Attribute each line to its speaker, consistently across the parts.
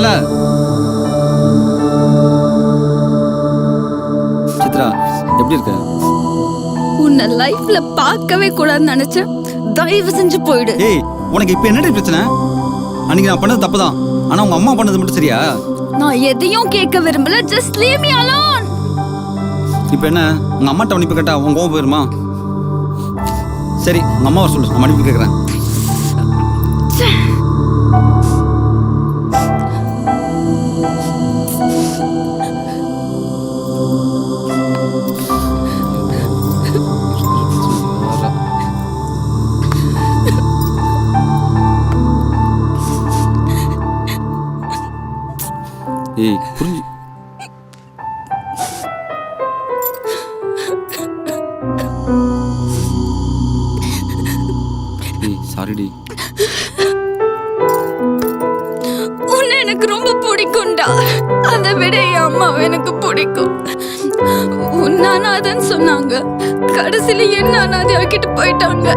Speaker 1: சித்ரா சித்ரா எப்படி இருக்க?
Speaker 2: உன்னை லைஃப்ல பார்க்கவே கூடாதுன்னு நினைச்சேன். தயவு செஞ்சு போயிடு.
Speaker 1: ஏய் உனக்கு இப்போ என்னடி பிரச்சனை? அன்னைக்கு நான் பண்ணது தப்பு தான் ஆனா உங்க அம்மா பண்ணது மட்டும் சரியா?
Speaker 2: நான் எதையும் கேட்க விரும்பல. ஜஸ்ட் லீவ் மீ அலோன்
Speaker 1: இப்போ என்ன? உங்க அம்மாட்ட மன்னிப்பு கேட்டா உன் கோவம் போயிருமா? சரி உங்க அம்மா வர சொல்லு. நான் மன்னிப்பு கேட்குறேன் ஏய்
Speaker 2: உன்னை எனக்கு ரொம்ப பிடிக்கும்டா. அதை விட என் அம்மாவை எனக்கு பிடிக்கும். உன்னை சொன்னாங்க. கடைசியில என்ன அனாதை ஆக்கிட்டு போயிட்டாங்க?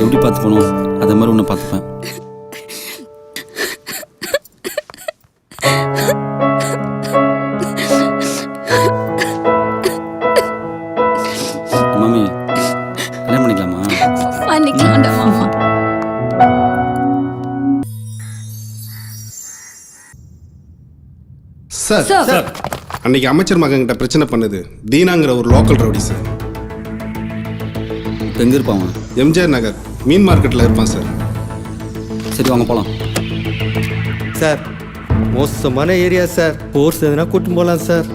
Speaker 1: எப்படி பார்த்துப்பணும் அதே மாதிரி உன்னை பார்த்துப்பேன். மாமி கல்யாணம் பண்ணிக்கலாமா?
Speaker 2: பண்ணிக்கலாம்டா மாமா.
Speaker 3: Sir
Speaker 2: sir.
Speaker 3: அன்னைக்கு அமைச்சர் மகன்கிட்ட பிரச்சனை பண்ணுது. தீனாங்கிற ஒரு லோக்கல் ரவுடி சார்.
Speaker 1: இப்போ எங்கே இருப்பான் அவன்?
Speaker 3: எம்ஜிஆர் நகர். மீன் மார்க்கெட்டில் இருப்பான் சார்.
Speaker 1: சரி வாங்க போகலாம்
Speaker 4: சார் மோசமான ஏரியா சார். போர்ஸ் எதுனா கூட்டின்னு போகலாம் சார்.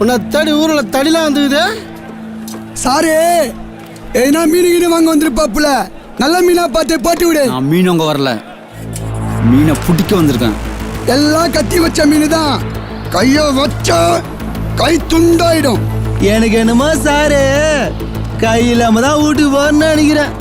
Speaker 5: உன்னை தேடி ஊரில் தடிலாம் வந்துக்குது
Speaker 6: சாரு எதுனா மீன் கீனு வாங்க வந்திருப்பாப்புல. நல்ல மீனா பார்த்து போட்டு விடு.
Speaker 1: நான் மீன் அங்கே வரல. மீனை பிடிக்க வந்திருக்கேன்.
Speaker 6: எல்லாம் கத்தி வச்ச மீன் தான் கைய வச்சா கை துண்டாயிடும்.
Speaker 5: எனக்கு என்னமோ சாரு கை இல்லாம தான் வீட்டுக்கு போறேன்னு நினைக்கிறேன்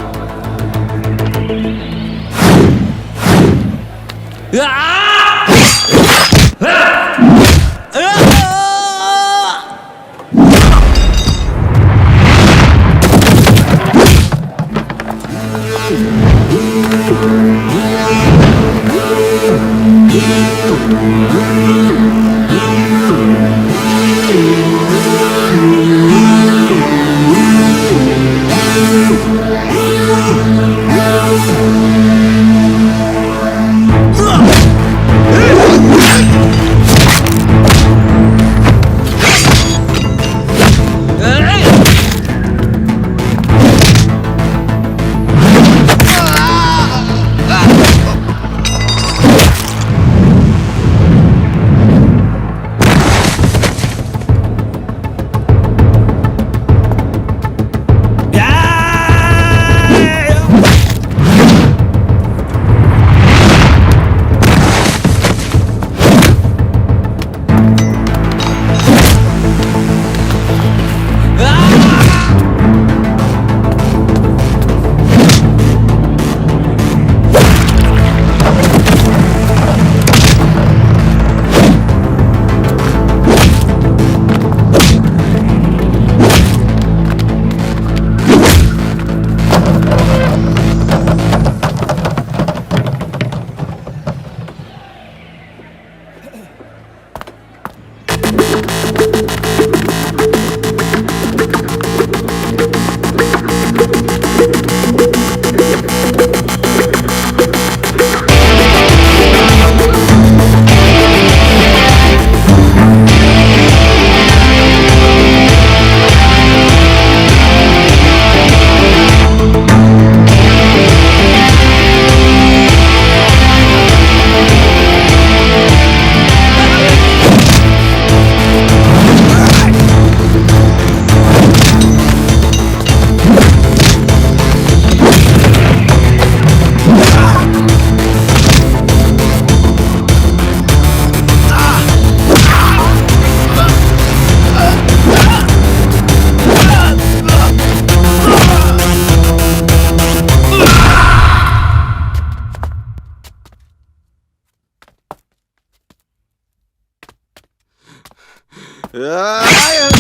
Speaker 4: சார்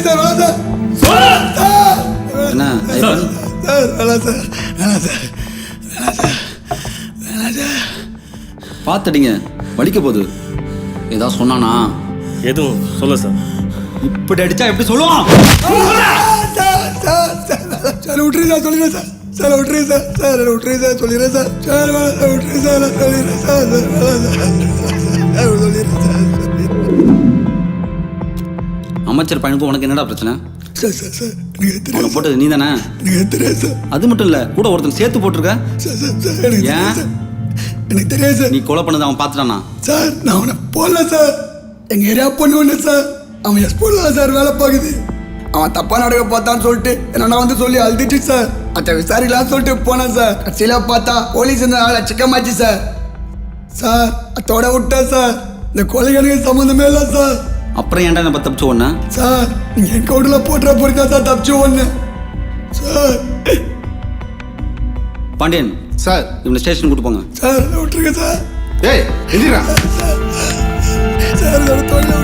Speaker 4: சார்
Speaker 6: அறியாங்க சார் வேணாம் சார் வேணாம் சார் வேணாம் சார் வேணாம் சார் வேணாம் சார்
Speaker 1: பார்த்துடிங்க வலிக்க போகுது ஏதாவது சொன்னானா
Speaker 7: எதுவும் சொல்ல சார்
Speaker 1: இப்படி அடிச்சா எப்படி சொல்லுவான்
Speaker 6: சார் சார் சார் சார் விட்டுருங்க சார் சொல்லிடுறேன் சார் சார் விட்டுருங்க சார் சார் விட்டுருங்க சார் சொல்லிடுறேன் சார் சார் விட்டுருங்க சார் சொல்லிடுறேன் சார் சார் வேணாம் சார் சார் சொல்லிடுறேன் சார்
Speaker 1: அமைச்சர் பையனுக்கும் உனக்கு என்னடா பிரச்சனை?
Speaker 6: சார் சார் சார் சார்
Speaker 1: போட்டது நீ தானே
Speaker 6: எனக்கு தெரியாது சார்
Speaker 1: அது மட்டும் இல்ல கூட ஒருத்தன் சேர்த்து போட்டிருக்க.
Speaker 6: சார் சார் சார் எனக்கு தெரியாது? சார் எனக்கு தெரியாது சார்
Speaker 1: நீ கொலை பண்ணதை அவன் பார்த்துட்டானா?
Speaker 6: சார் நான் அவனை போடல சார் எங்கள் ஏரியா பொண்ணு ஒன்று சார் அவன் எஸ் ஸ்கூலில் சார் வேலை பார்க்குது அவன் தப்பா நடக்க பார்த்தான்னு சொல்லிட்டு என்ன வந்து சொல்லி அழுதுட்டு சார் அத்தை விசாரிக்கலாம்னு சொல்லிட்டு போனேன் சார் கடைசியில் பார்த்தா போலீஸ் இந்த ஆளை சிக்கமாச்சு சார் சார் அத்தோட விட்டேன் சார் இந்த கொலைக்கு எனக்கு சம்மந்தமே இல்லை சார்
Speaker 1: அப்புறம் ஏன்டா நம்ம தப்பிச்சு ஒண்ணு?
Speaker 6: சார் நீங்கள் என் கவுண்டில் போட்டுற தான் சார் தப்பிச்சு சார்.
Speaker 1: பாண்டியன்
Speaker 3: சார்.
Speaker 1: இவனை ஸ்டேஷன் கூட்டு போங்க.
Speaker 6: சார் என்னை விட்டுருங்க சார்.
Speaker 3: ஏய் எந்திரா
Speaker 6: சார் விட்டுருங்க.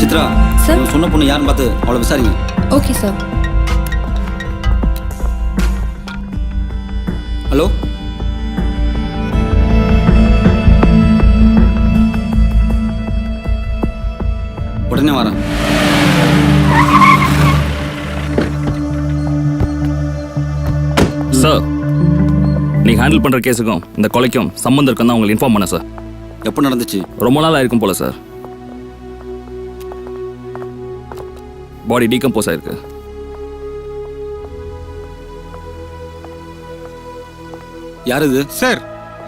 Speaker 1: சித்ரா
Speaker 2: சார்.
Speaker 1: இவன் சொன்ன பொண்ணு யாருன்னு பார்த்து அவளை விசாரிங்க.
Speaker 2: Okay sir.
Speaker 1: ஹலோ? உடனே வரேன்.
Speaker 7: சார் நீங்கள் ஹேண்டில் பண்ணுற கேஸுக்கும் இந்த கொலைக்கும் சம்மந்தம் இருக்குன்னு தான் உங்களுக்கு இன்ஃபார்ம் பண்ணேன் சார்
Speaker 1: எப்போ நடந்துச்சு?
Speaker 7: ரொம்ப நாளாக இருக்கும் போல சார் பாடி டீகம்போஸ் ஆயிருக்கு.
Speaker 1: யார் இது?
Speaker 8: சார்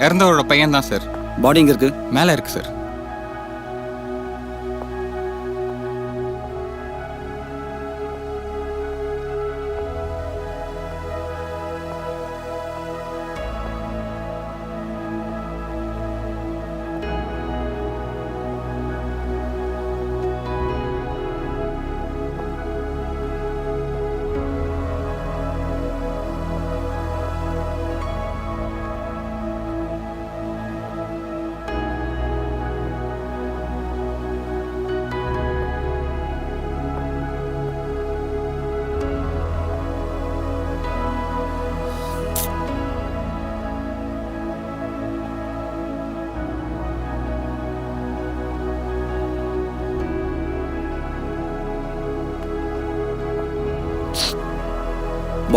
Speaker 8: இறந்தவரோட பையன் தான் சார்
Speaker 1: பாடி எங்க இருக்கு?
Speaker 8: மேலே இருக்கு சார்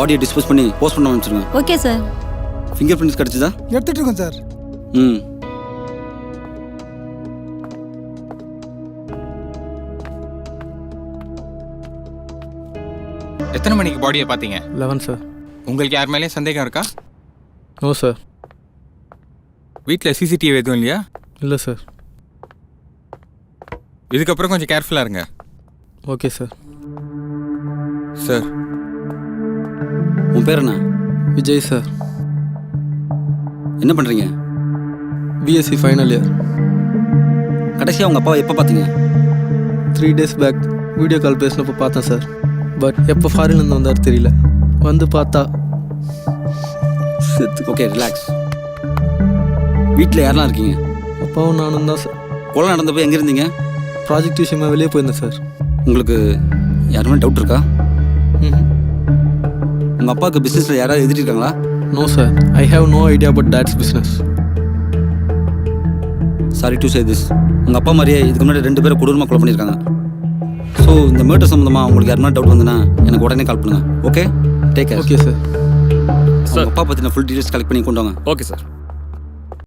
Speaker 1: பாடியை டிஸ்போஸ் பண்ணி போஸ்ட் பண்ண ஆரம்பிச்சிருங்க
Speaker 2: ஓகே சார்
Speaker 1: ஃபிங்கர் பிரிண்ட்ஸ் கிடச்சிதா?
Speaker 6: எடுத்துட்டு இருக்கோம் சார்
Speaker 1: ம்.
Speaker 8: எத்தனை மணிக்கு பாடியை பார்த்தீங்க?
Speaker 9: லெவன் சார்
Speaker 8: உங்களுக்கு யார் மேலேயும் சந்தேகம் இருக்கா?
Speaker 9: நோ சார்
Speaker 8: வீட்டில் சிசிடிவி எதுவும் இல்லையா?
Speaker 9: இல்லை சார்
Speaker 8: இதுக்கப்புறம் கொஞ்சம் கேர்ஃபுல்லாக இருங்க.
Speaker 9: ஓகே சார்
Speaker 8: சார்
Speaker 1: உன் பேர் என்ன
Speaker 9: விஜய் சார்.
Speaker 1: என்ன பண்ணுறீங்க
Speaker 9: பிஎஸ்சி ஃபைனல் இயர்
Speaker 1: கடைசியாக உங்கள் அப்பாவை எப்போ பார்த்தீங்க?
Speaker 9: Three days back video call பேசினப்போ பார்த்தேன் சார். பட் எப்போ ஃபாரின்லேருந்து வந்தார் தெரியல. வந்து பார்த்தா செத்து
Speaker 1: ஓகே ரிலாக்ஸ் வீட்டில் யாரெல்லாம் இருக்கீங்க?
Speaker 9: அப்பாவும் நானும் தான் சார்.
Speaker 1: கொலை நடந்தப்போ எங்கே இருந்தீங்க?
Speaker 9: ப்ராஜெக்ட் விஷயமா வெளியே போயிருந்தேன் சார்.
Speaker 1: உங்களுக்கு யாருமே டவுட் இருக்கா?
Speaker 9: ம்
Speaker 1: உங்கள் அப்பாவுக்கு பிஸ்னஸில் யாராவது எதிர்த்திருக்காங்களா
Speaker 9: no sir I have no idea about dad's business
Speaker 1: sorry to say this உங்கள் அப்பா மாதிரியே இதுக்கு முன்னாடி ரெண்டு பேரை கொடூரமாக கொலை பண்ணியிருக்காங்க. ஸோ இந்த மேட்டர் சம்மந்தமாக உங்களுக்கு யாருமே டவுட் வந்துன்னா எனக்கு உடனே கால் பண்ணுங்கள் okay take care
Speaker 9: okay sir
Speaker 1: உங்கள் அப்பா பற்றின ஃபுல் டீடைல்ஸ் கலெக்ட் பண்ணி கொண்டு வாங்க.
Speaker 7: Okay sir